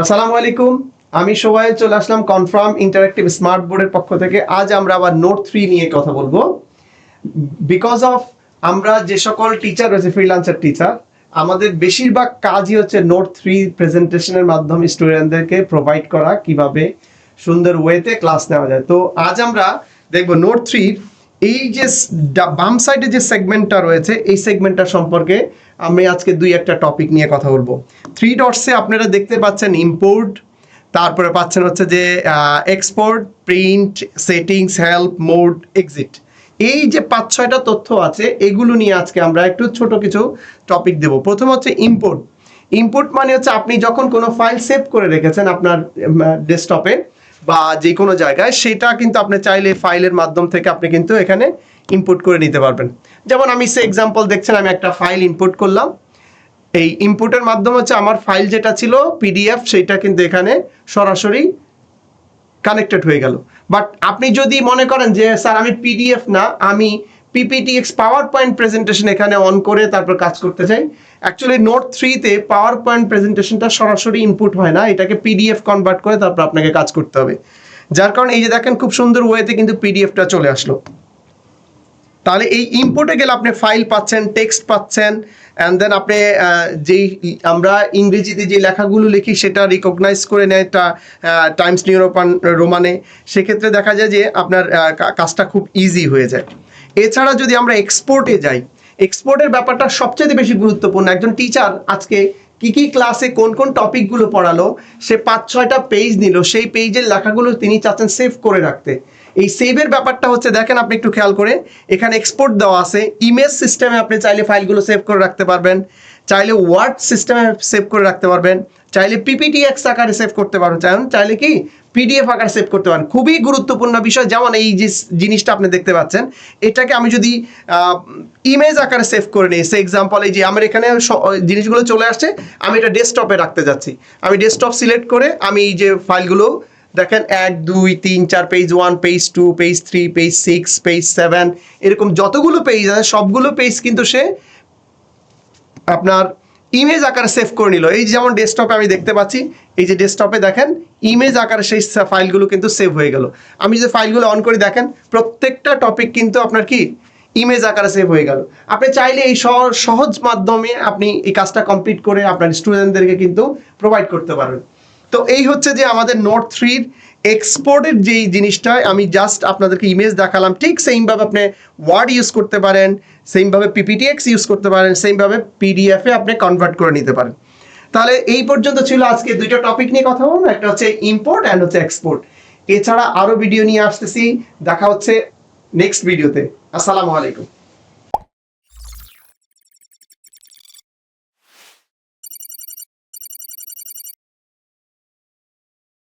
আসসালামু আলাইকুম, আমি সবাই চলে আসলাম কনফার্ম ইন্টারেক্টিভ স্মার্ট বোর্ডের পক্ষ থেকে। আজ আমরা আবার নোট থ্রি নিয়ে কথা বলব। বিকজ অফ আমরা যে সকল টিচার রয়েছে ফ্রিলান্সার টিচার আমাদের বেশিরভাগ কাজই হচ্ছে নোট থ্রি প্রেজেন্টেশনের মাধ্যমে স্টুডেন্টদেরকে প্রোভাইড করা, কীভাবে সুন্দর ওয়েতে ক্লাস নেওয়া যায়। তো আজ আমরা দেখব নোট থ্রির এই যে বাম সাইডে যে সেগমেন্টটা রয়েছে, এই সেগমেন্টটা সম্পর্কে আমি আজকে দুই একটা টপিক নিয়ে কথা বলব। থ্রি ডটসে আপনারা দেখতে পাচ্ছেন ইম্পোর্ট তারপরে পাচ্ছেন হচ্ছে যে export print settings help mode exit এই যে পাঁচ ছয়টা তথ্য আছে, এগুলো নিয়ে আজকে আমরা একটু ছোট কিছু টপিক দেব। প্রথম হচ্ছে ইম্পোর্ট ইম্পোর্ট মানে হচ্ছে আপনি যখন কোনো ফাইল সেভ করে রেখেছেন আপনার ডেস্কটপে বা যে কোনো জায়গায়, সেটা কিন্তু আপনি চাইলে ফাইলের মাধ্যম থেকে আপনি কিন্তু এখানে ইম্পোর্ট করে নিতে পারবেন। যেমন আমি সে এক্সাম্পল দেখছেন, আমি একটা ফাইল ইম্পোর্ট করলাম। এই ইম্পোর্টের মাধ্যম হচ্ছে আমার ফাইল যেটা ছিল পিডিএফ সেটা কিন্তু এখানে সরাসরি কানেক্টেড হয়ে গেল। বাট আপনি যদি মনে করেন যে, স্যার, আমি পিডিএফ না, আমি পিপিটিএক্স পাওয়ার পয়েন্ট প্রেজেন্টেশন এখানে অন করে তারপর কাজ করতে চাই। অ্যাকচুয়ালি নোট থ্রিতে পাওয়ার পয়েন্ট প্রেজেন্টেশনটা সরাসরি ইনপুট হয় না। এটাকে পিডিএফ কনভার্ট করে তারপর আপনাকে কাজ করতে হবে। যার কারণে এই যে দেখেন, খুব সুন্দর ওয়েতে কিন্তু পিডিএফটা চলে আসলো। তাহলে এই ইম্পোর্টে গেলে আপনি ফাইল পাচ্ছেন টেক্সট পাচ্ছেন অ্যান্ড দেন আপনি যেই আমরা ইংরেজিতে যে লেখাগুলো লিখি সেটা রিকগনাইজ করে নেয় তা টাইমস নিউ রোমান সেক্ষেত্রে দেখা যায় যে আপনার কাজটা খুব ইজি হয়ে যায়। এছাড়া যদি আমরা এক্সপোর্টে যাই এক্সপোর্টের ব্যাপারটা সবচেয়ে বেশি গুরুত্বপূর্ণ। একজন টিচার আজকে কি কি ক্লাসে কোন কোন টপিকগুলো পড়ালো, সে পাঁচ ছয়টা পেজ নিল, সেই পেজের লেখাগুলো তিনি চাচ্ছেন সেভ করে রাখতে। এই সেভের ব্যাপারটা হচ্ছে, দেখেন আপনি একটু খেয়াল করে, এখানে এক্সপোর্ট দেওয়া আছে ইমেজ সিস্টেমে আপনি চাইলে ফাইলগুলো সেভ করে রাখতে পারবেন। চাইলে ওয়ার্ড সিস্টেমে সেভ করে রাখতে পারবেন, চাইলে পিপিটি এক্স আকারে সেভ করতে পারবেন, চাইলে চাইলে কি পিডিএফ আকারে সেভ করতে পারেন। খুবই গুরুত্বপূর্ণ বিষয়, যেমন এই যে জিনিসটা আপনি দেখতে পাচ্ছেন, এটাকে আমি যদি ইমেজ আকারে সেভ করে নিই, সে এক্সাম্পল এই যে আমার এখানে জিনিসগুলো চলে আসছে, আমি এটা ডেস্কটপে রাখতে যাচ্ছি। আমি ডেস্কটপ সিলেক্ট করে আমি এই যে ফাইলগুলো, দেখেন এক, দুই, তিন, চার page one page two page three page six page seven এরকম যতগুলো পেজ আছে, সবগুলো পেজ কিন্তু সে আপনার ইমেজ আকারে সেভ করে নিল। এই যেমন ডেস্কটপে আমি দেখতে পাচ্ছি, এই যে ডেস্কটপে দেখেন ইমেজ আকারে সেই ফাইলগুলো কিন্তু সেভ হয়ে গেল। আমি যে ফাইলগুলো অন করে, দেখেন, প্রত্যেকটা টপিক কিন্তু আপনার কি? ইমেজ আকারে সেভ হয়ে গেল। আপনি চাইলে এই সহ- সহজ মাধ্যমে আপনি এই কাজটা কমপ্লিট করে আপনার স্টুডেন্টদেরকে কিন্তু প্রোভাইড করতে পারবেন। তো এই হচ্ছে যে আমাদের নোট থ্রির এক্সপোর্টের যেই জিনিসটা, আমি জাস্ট আপনাদেরকে ইমেজ দেখালাম, ঠিক সেইমভাবে আপনি ওয়ার্ড ইউজ করতে পারেন সেইমভাবে পিপিটিএক্স ইউজ করতে পারেন সেইমভাবে পিডিএফে আপনি কনভার্ট করে নিতে পারেন। তাহলে এই পর্যন্ত ছিল আজকে দুইটা টপিক নিয়ে কথা বলব, একটা হচ্ছে ইম্পোর্ট অ্যান্ড হচ্ছে এক্সপোর্ট এছাড়া আরও ভিডিও নিয়ে আসতেছি, দেখা হচ্ছে নেক্সট ভিডিওতে আসসালামু আলাইকুম।